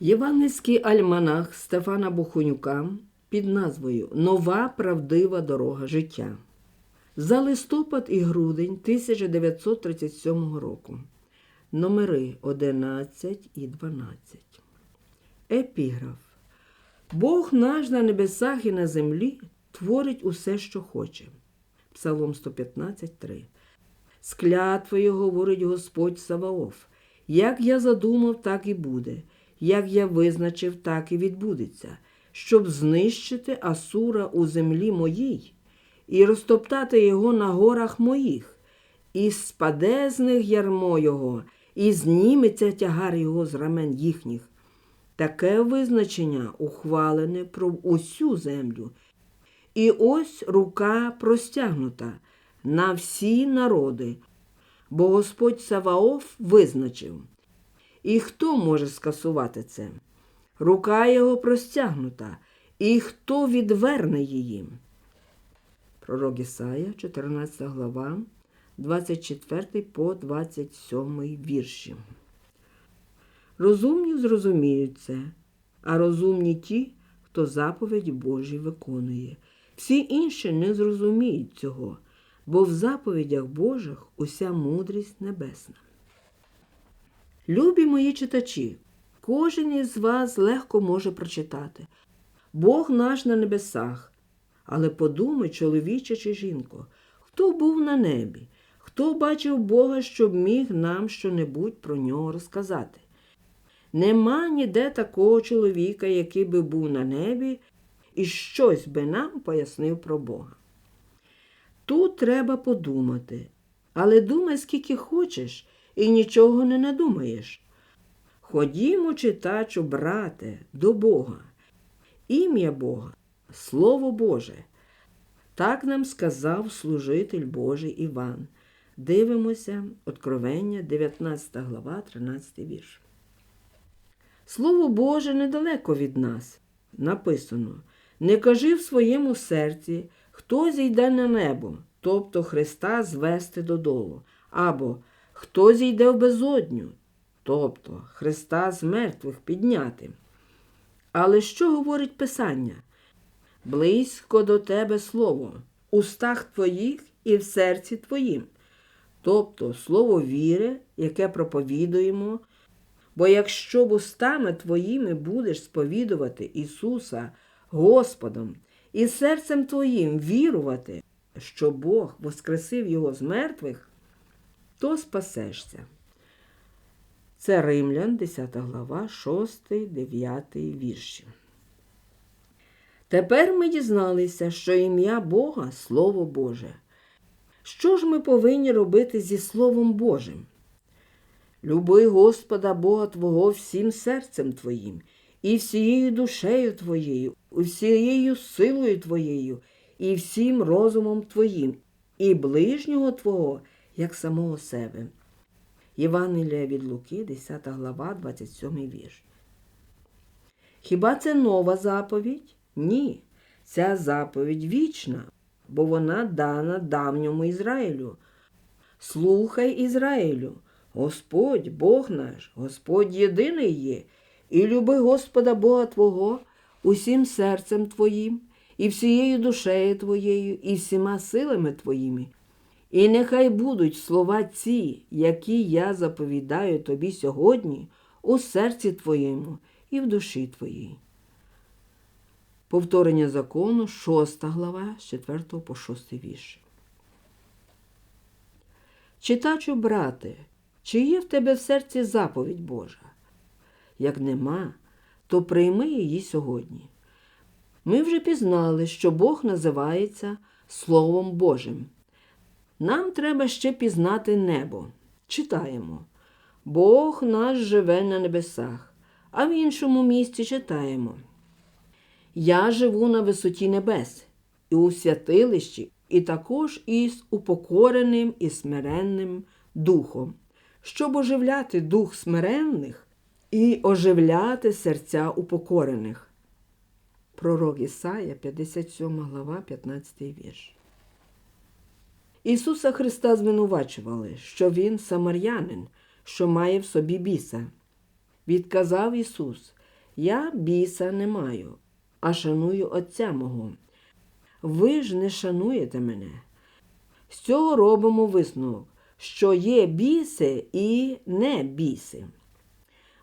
Євангельський альманах Стефана Бухонюка під назвою Нова правдива дорога життя. За листопад і грудень 1937 року. Номери 11 і 12. Епіграф. Бог наш на небесах і на землі творить усе, що хоче. Псалом 115.3. З клятвою говорить Господь Саваоф. Як я задумав, так і буде, як я визначив, так і відбудеться, щоб знищити Асура у землі моїй і розтоптати його на горах моїх, і спаде з них ярмо його, і зніметься тягар його з рамен їхніх. Таке визначення ухвалене про усю землю. І ось рука простягнута на всі народи, бо Господь Саваоф визначив. І хто може скасувати це? Рука його простягнута, і хто відверне її? Пророк Ісая, 14 глава, 24 по 27 вірші. Розумні зрозуміють це, а розумні ті, хто заповідь Божі виконує. Всі інші не зрозуміють цього, бо в заповідях Божих уся мудрість небесна. Любі мої читачі, кожен із вас легко може прочитати. Бог наш на небесах. Але подумай, чоловіче чи жінко, хто був на небі, хто бачив Бога, щоб міг нам щонебудь про нього розказати. Нема ніде такого чоловіка, який би був на небі і щось би нам пояснив про Бога. Тут треба подумати, але думай, скільки хочеш, і нічого не надумаєш. Ходімо, читачу, брате, до Бога. Ім'я Бога, Слово Боже. Так нам сказав служитель Божий Іван. Дивимося, Откровення, 19 глава, 13 вірш. Слово Боже недалеко від нас. Написано: не кажи в своєму серці, хто зійде на небо, тобто Христа звести додолу, або хто зійде в безодню, тобто Христа з мертвих підняти. Але що говорить Писання? Близько до тебе слово, устах твоїх і в серці твоїм, тобто слово віри, яке проповідуємо. Бо якщо б устами твоїми будеш сповідувати Ісуса Господом і серцем твоїм вірувати, що Бог воскресив Його з мертвих, то спасешся. Це Римлян, 10 глава, 6, 9 вірші. Тепер ми дізналися, що ім'я Бога Слово Боже. Що ж ми повинні робити зі Словом Божим? Люби Господа Бога Твого всім серцем Твоїм, і всією душею Твоєю, і всією силою Твоєю, і всім розумом Твоїм, і ближнього Твого, як самого себе. Євангелія від Луки, 10 глава, 27 вірш. Хіба це нова заповідь? Ні. Ця заповідь вічна, бо вона дана давньому Ізраїлю. Слухай Ізраїлю. Господь, Бог наш, Господь єдиний є, і люби Господа Бога Твого усім серцем Твоїм, і всією душею Твоєю, і всіма силами Твоїми. І нехай будуть слова ці, які я заповідаю тобі сьогодні, у серці Твоєму і в душі Твоїй. Повторення закону, 6 глава, з 4 по 6 вірш. Читачу, брате, чи є в тебе в серці заповідь Божа? Як нема, то прийми її сьогодні. Ми вже пізнали, що Бог називається Словом Божим. Нам треба ще пізнати небо. Читаємо. Бог наш живе на небесах, а в іншому місці читаємо. Я живу на висоті небес, і у святилищі, і також із упокореним і смиренним духом щоб оживляти дух смиренних і оживляти серця упокорених. Пророк Ісая, 57 глава, 15 вірш. Ісуса Христа звинувачували, що Він самарянин, що має в собі біса. Відказав Ісус, Я біса не маю, а шаную Отця мого. Ви ж не шануєте мене. З цього робимо висновок, що є біси і не біси.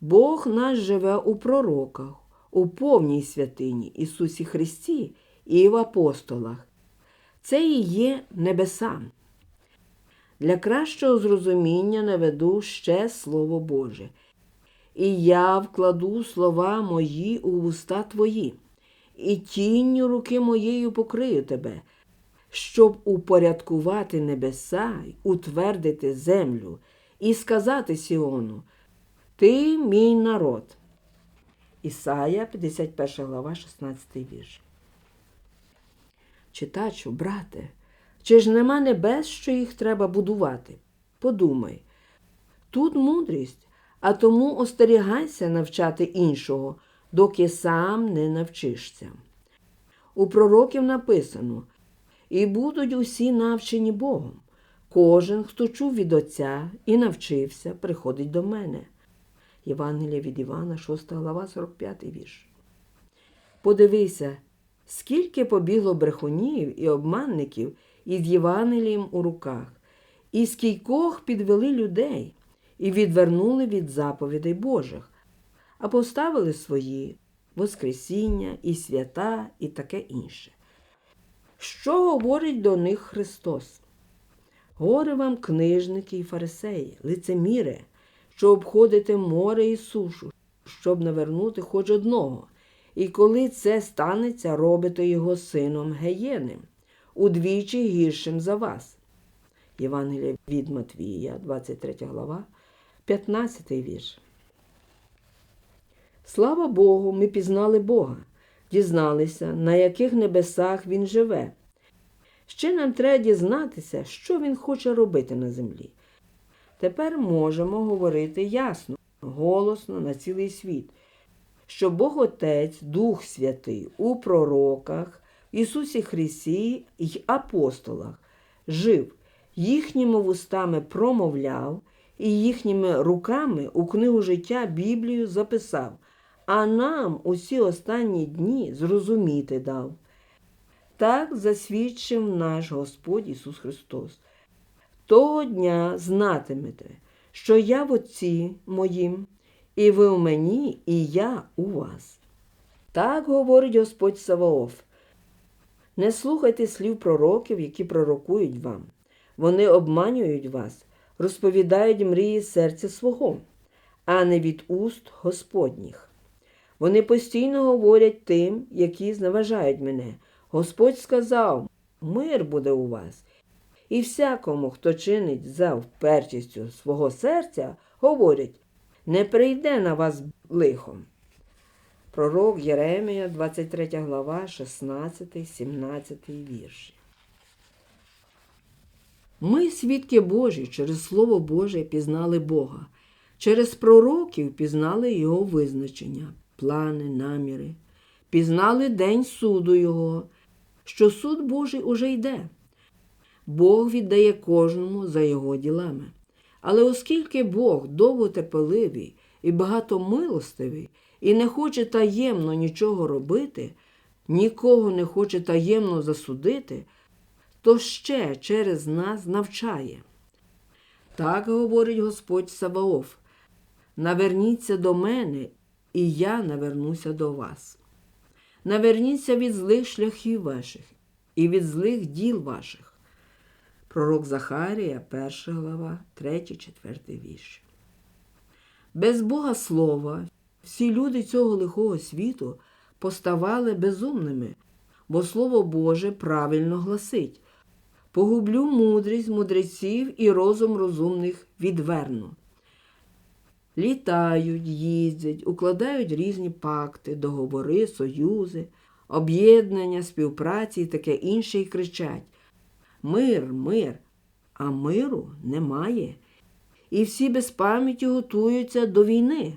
Бог наш живе у пророках, у повній святині Ісусі Христі і в апостолах. Це і є небеса. Для кращого зрозуміння наведу ще Слово Боже. І я вкладу слова мої у вуста твої, і тінню руки моєю покрию тебе, щоб упорядкувати небеса утвердити землю, і сказати Сіону, Ти мій народ. Ісая, 51 глава, 16 вірш. Читачу, брате, чи ж нема небес, що їх треба будувати? Подумай. Тут мудрість, а тому остерігайся навчати іншого, доки сам не навчишся. У пророків написано і будуть усі навчені Богом. Кожен, хто чув від Отця і навчився, приходить до мене. Євангелія від Івана, 6 глава, 45 вірш. Подивися, скільки побігло брехунів і обманників із Євангелієм у руках, і скількох підвели людей і відвернули від заповідей Божих, а поставили свої Воскресіння і свята і таке інше. Що говорить до них Христос? Горе вам, книжники і фарисеї, лицеміре, що обходите море і сушу, щоб навернути хоч одного. І коли це станеться, робите його сином геєним, удвічі гіршим за вас. Євангелія від Матвія, 23 глава, 15 вірш. Слава Богу, ми пізнали Бога, дізналися, на яких небесах Він живе. Ще нам треба дізнатися, що Він хоче робити на землі. Тепер можемо говорити ясно, голосно на цілий світ, що Бог Отець, Дух Святий у пророках, Ісусі Христі й апостолах жив, їхніми вустами промовляв і їхніми руками у книгу життя Біблію записав, а нам усі останні дні зрозуміти дав. Так засвідчив наш Господь Ісус Христос. Того дня знатимете, що я в Отці моїм, і ви в мені, і я у вас. Так говорить Господь Саваоф. Не слухайте слів пророків, які пророкують вам. Вони обманюють вас, розповідають мрії серця свого, а не від уст Господніх. Вони постійно говорять тим, які зневажають мене. Господь сказав: мир буде у вас. І всякому, хто чинить за впертістю свого серця, говорять, не прийде на вас лихом. Пророк Єремія, 23 глава, 16, 17 вірші. Ми, свідки Божі, через Слово Боже пізнали Бога, через пророків пізнали Його визначення, плани, наміри, пізнали день суду Його, що суд Божий уже йде. Бог віддає кожному за його ділами. Але оскільки Бог довготерпеливий і багатомилостивий, і не хоче таємно нічого робити, нікого не хоче таємно засудити, то ще через нас навчає. Так говорить Господь Саваоф: наверніться до мене, і я навернуся до вас. Наверніться від злих шляхів ваших і від злих діл ваших. Пророк Захарія, 1 глава, 3, 4 вірш. Без Бога Слова всі люди цього лихого світу поставали безумними, бо Слово Боже правильно гласить погублю мудрість мудреців і розум розумних відверну. Літають, їздять, укладають різні пакти, договори, союзи, об'єднання, співпраці і таке інше і кричать Мир, мир, а миру немає. І всі без пам'яті готуються до війни.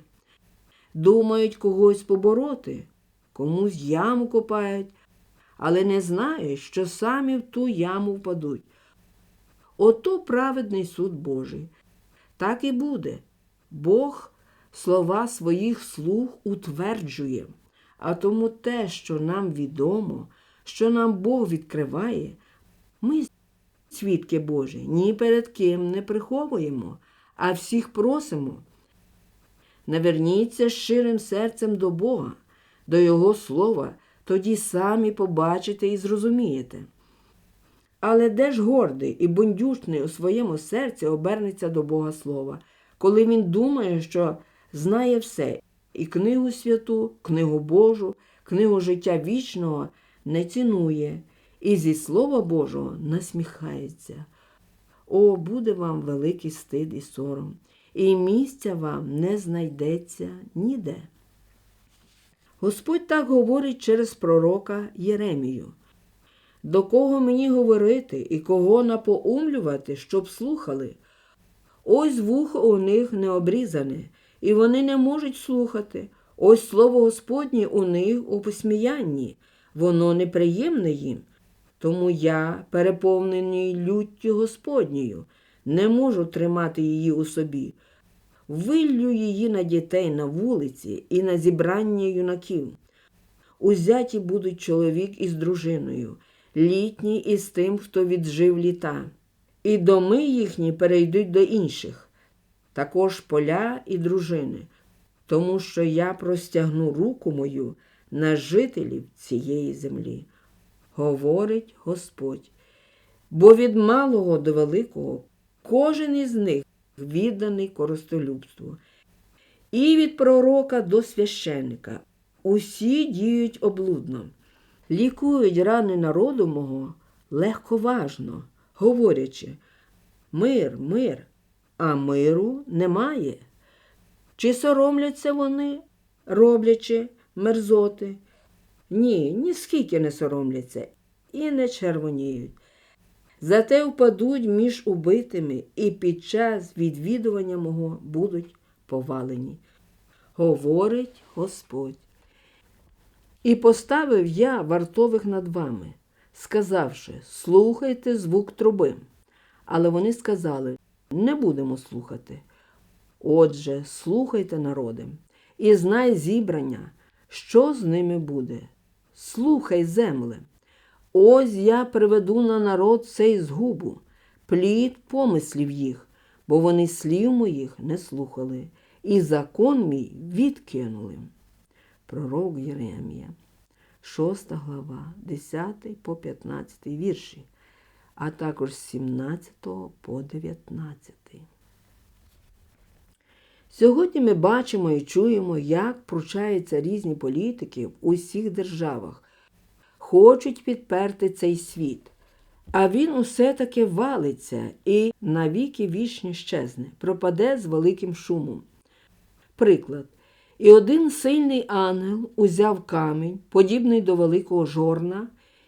Думають когось побороти, комусь яму копають, але не знають, що самі в ту яму впадуть. Ото праведний суд Божий. Так і буде. Бог слова своїх слуг утверджує. А тому те, що нам відомо, що нам Бог відкриває, ми, свідки Божі, ні перед ким не приховуємо, а всіх просимо. Наверніться щирим серцем до Бога, до Його слова, тоді самі побачите і зрозумієте. Але де ж гордий і бундючний у своєму серці обернеться до Бога Слова, коли він думає, що знає все, і книгу святу, книгу Божу, книгу життя вічного не цінує, і зі Слова Божого насміхається. О, буде вам великий стид і сором, і місця вам не знайдеться ніде. Господь так говорить через пророка Єремію. До кого мені говорити і кого напоумлювати, щоб слухали? Ось вухо у них не обрізане, і вони не можуть слухати. Ось слово Господнє у них у посміянні, воно неприємне їм. Тому я, переповнений люттю Господньою, не можу тримати її у собі. Виллю її на дітей на вулиці і на зібрання юнаків. Узяті будуть чоловік із дружиною, літні із тим, хто віджив літа, і доми їхні перейдуть до інших, також поля і дружини, тому що я простягну руку мою на жителів цієї землі, говорить Господь. Бо від малого до великого кожен із них відданий коростолюбству. І від пророка до священника усі діють облудно, лікують рани народу мого легковажно, говорячи мир, мир, а миру немає. Чи соромляться вони, роблячи мерзоти? Ні, ніскільки не соромляться і не червоніють. Зате впадуть між убитими і під час відвідування мого будуть повалені, говорить Господь. І поставив я вартових над вами, сказавши, слухайте звук труби. Але вони сказали, не будемо слухати. Отже, слухайте, народи, і знай зібрання, що з ними буде. Слухай, земле. Ось я приведу на народ цей згубу, плід помислів їх, бо вони слів моїх не слухали, і закон мій відкинули. Пророк Єремія, 6 глава, 10 по 15 вірші, а також з 17 по 19. Сьогодні ми бачимо і чуємо, як пручаються різні політики в усіх державах, хочуть підперти цей світ. А він усе таки валиться і навіки вічні щезне, пропаде з великим шумом. Приклад. І один сильний ангел узяв камінь, подібний до великого жорна,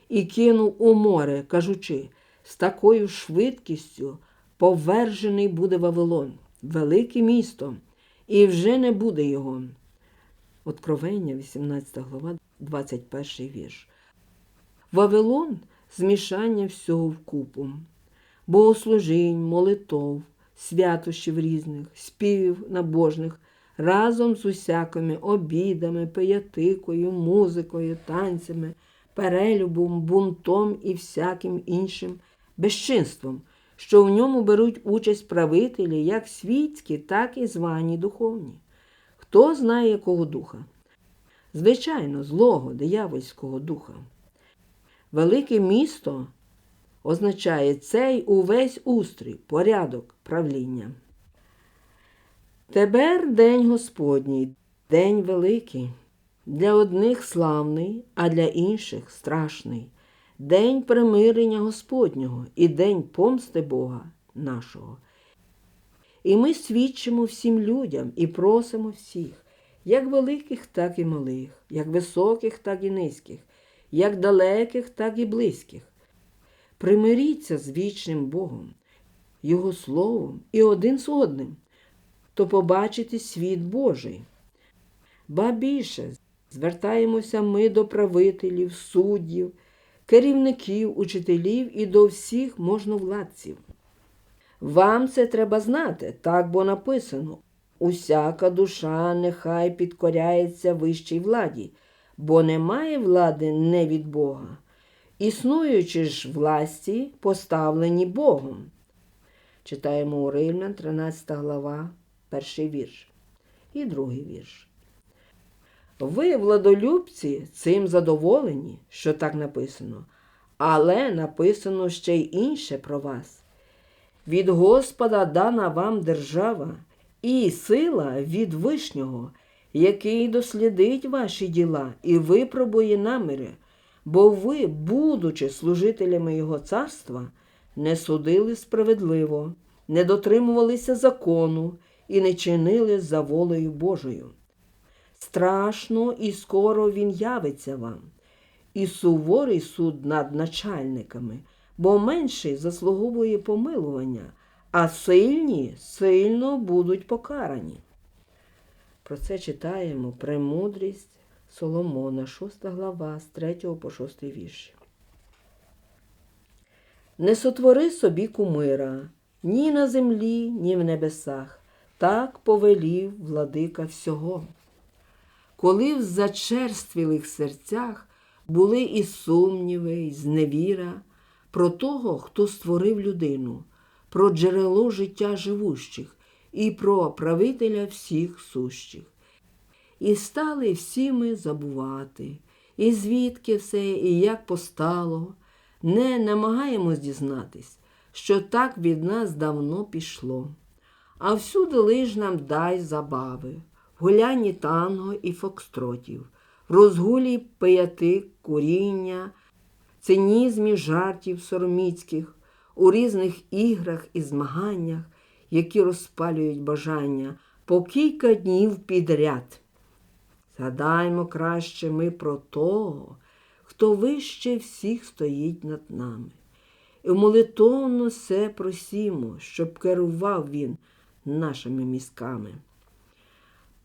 і кинув у море, кажучи, з такою швидкістю повержений буде Вавилон, велике місто, і вже не буде його. Откровення, 18 глава, 21 вірш. Вавилон змішання всього вкупу, богослужінь, молитов, святощів різних, співів набожних, разом з усякими обідами, пиятикою, музикою, танцями, перелюбом, бунтом і всяким іншим безчинством, що в ньому беруть участь правителі, як світські, так і звані духовні. Хто знає якого духа? Звичайно, злого, диявольського духа. Велике місто означає цей увесь устрій, порядок правління. Тепер день Господній, день великий, для одних славний, а для інших страшний, день примирення Господнього і день помсти Бога нашого. І ми свідчимо всім людям і просимо всіх, як великих, так і малих, як високих, так і низьких, як далеких, так і близьких. Примиріться з вічним Богом, Його Словом і один з одним, то побачите світ Божий. Ба більше звертаємося ми до правителів, суддів, керівників, учителів і до всіх можновладців. Вам це треба знати, так бо написано. Усяка душа нехай підкоряється вищій владі, бо немає влади не від Бога. Існуючі ж власті поставлені Богом. Читаємо у Римлян, 13 глава, перший вірш і другий вірш. Ви, владолюбці, цим задоволені, що так написано, але написано ще й інше про вас. Від Господа дана вам держава і сила від Вишнього, який дослідить ваші діла і випробує наміри, бо ви, будучи служителями Його царства, не судили справедливо, не дотримувалися закону і не чинили за волею Божою. Страшно і скоро він явиться вам, і суворий суд над начальниками, бо менший заслуговує помилування, а сильні сильно будуть покарані. Про це читаємо премудрість Соломона, 6 глава, з 3 по 6 вірші. Не сотвори собі кумира ні на землі, ні в небесах, так повелів владика всього. Коли в зачерствілих серцях були і сумніви, і зневіра про того, хто створив людину, про джерело життя живущих і про правителя всіх сущих. І стали всі ми забувати, і звідки все, і як постало, не намагаємось дізнатись, що так від нас давно пішло. А всюди лиш нам дай забави, гулянні танго і фокстротів, розгулі пияти куріння, цинізмі жартів сороміцьких, у різних іграх і змаганнях, які розпалюють бажання по кілька днів підряд. Згадаймо краще ми про того, хто вище всіх стоїть над нами. І молитовно все просімо, щоб керував він нашими мізками.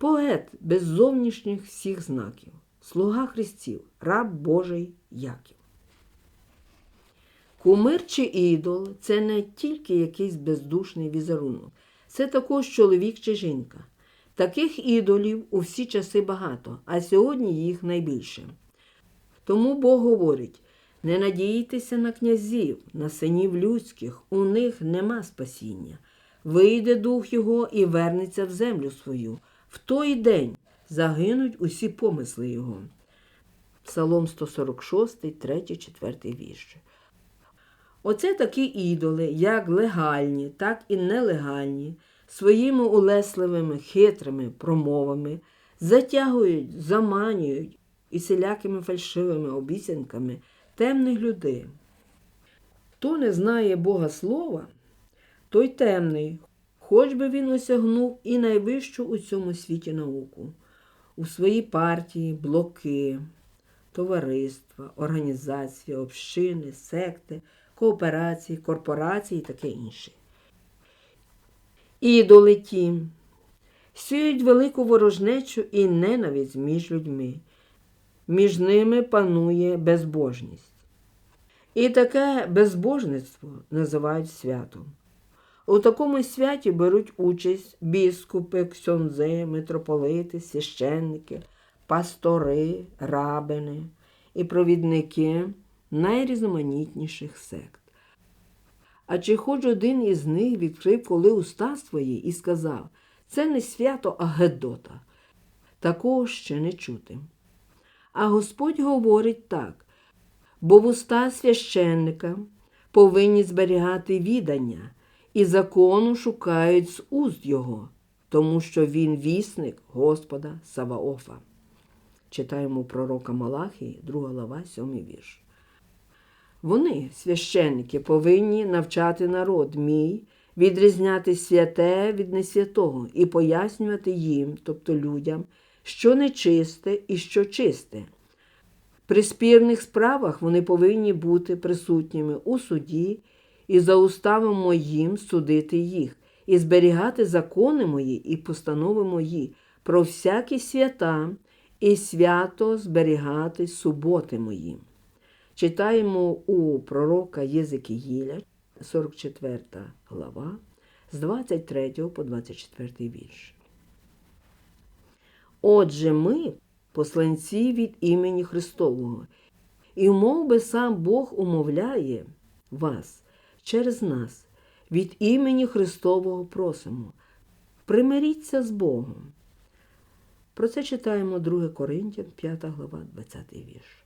Поет без зовнішніх всіх знаків, слуга Христів, раб Божий Яків. Кумир чи ідол це не тільки якийсь бездушний візерунок, це також чоловік чи жінка. Таких ідолів у всі часи багато, а сьогодні їх найбільше. Тому Бог говорить: не надійтеся на князів, на синів людських, у них нема спасіння. Вийде дух його і вернеться в землю свою. В той день загинуть усі помисли його. Псалом 146, 3, 4 вірші. Оце такі ідоли, як легальні, так і нелегальні, своїми улесливими, хитрими промовами затягують, заманюють і селякими фальшивими обіцянками темних людей. Хто не знає Бога Слова, той темний, хоч би він осягнув і найвищу у цьому світі науку, у свої партії, блоки, товариства, організації, общини, секти, кооперації, корпорації і таке інше. Ідоли ті сіють велику ворожнечу і ненависть між людьми. Між ними панує безбожність. І таке безбожництво називають святом. У такому святі беруть участь біскупи, ксьонзи, митрополити, священники, пастори, рабини і провідники найрізноманітніших сект. А чи хоч один із них відкрив коли уста свої і сказав це не свято, а Гедота. Такого ще не чути. А Господь говорить так, бо вуста священника повинні зберігати відання і закону шукають з уст його, тому що він вісник Господа Саваофа. Читаємо пророка Малахії, 2 глава, 7 вірш. Вони, священники, повинні навчати народ мій, відрізняти святе від несвятого і пояснювати їм, тобто людям, що нечисте і що чисте. При спірних справах вони повинні бути присутніми у суді і за уставом моїм судити їх, і зберігати закони мої і постанови мої про всякі свята і свято зберігати суботи мої. Читаємо у пророка Єзекіїля, 44 глава, з 23 по 24 вірш. Отже, ми посланці від імені Христового, і мов би сам Бог умовляє вас через нас, від імені Христового просимо. Примиріться з Богом. Про це читаємо 2 Коринтян, 5 глава, 20 вірш.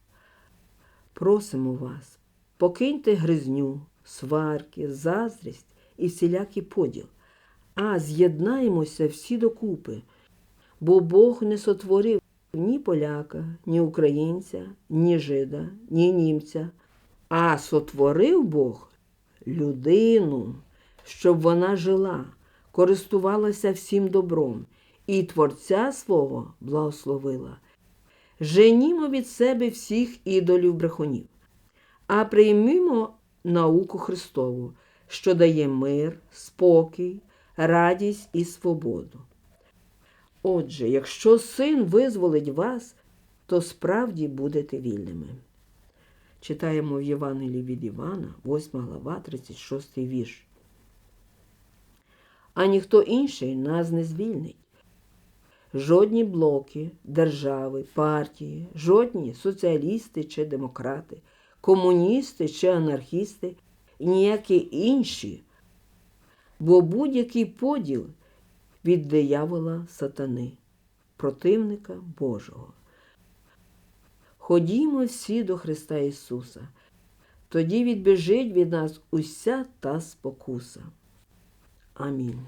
Просимо вас, покиньте гризню, сварки, заздрість і всілякий поділ, а з'єднаємося всі докупи, бо Бог не сотворив ні поляка, ні українця, ні жида, ні німця, а сотворив Бог людину, щоб вона жила, користувалася всім добром і Творця свого благословила. Женімо від себе всіх ідолів брехунів, а приймімо науку Христову, що дає мир, спокій, радість і свободу. Отже, якщо син визволить вас, то справді будете вільними. Читаємо в Євангелії від Івана, 8 глава, 36 вірш. А ніхто інший нас не звільнить. Жодні блоки, держави, партії, жодні соціалісти чи демократи, комуністи чи анархісти ніякі інші, бо будь-який поділ від диявола сатани, противника Божого. Ходімо всі до Христа Ісуса, тоді відбіжить від нас уся та спокуса. Амінь.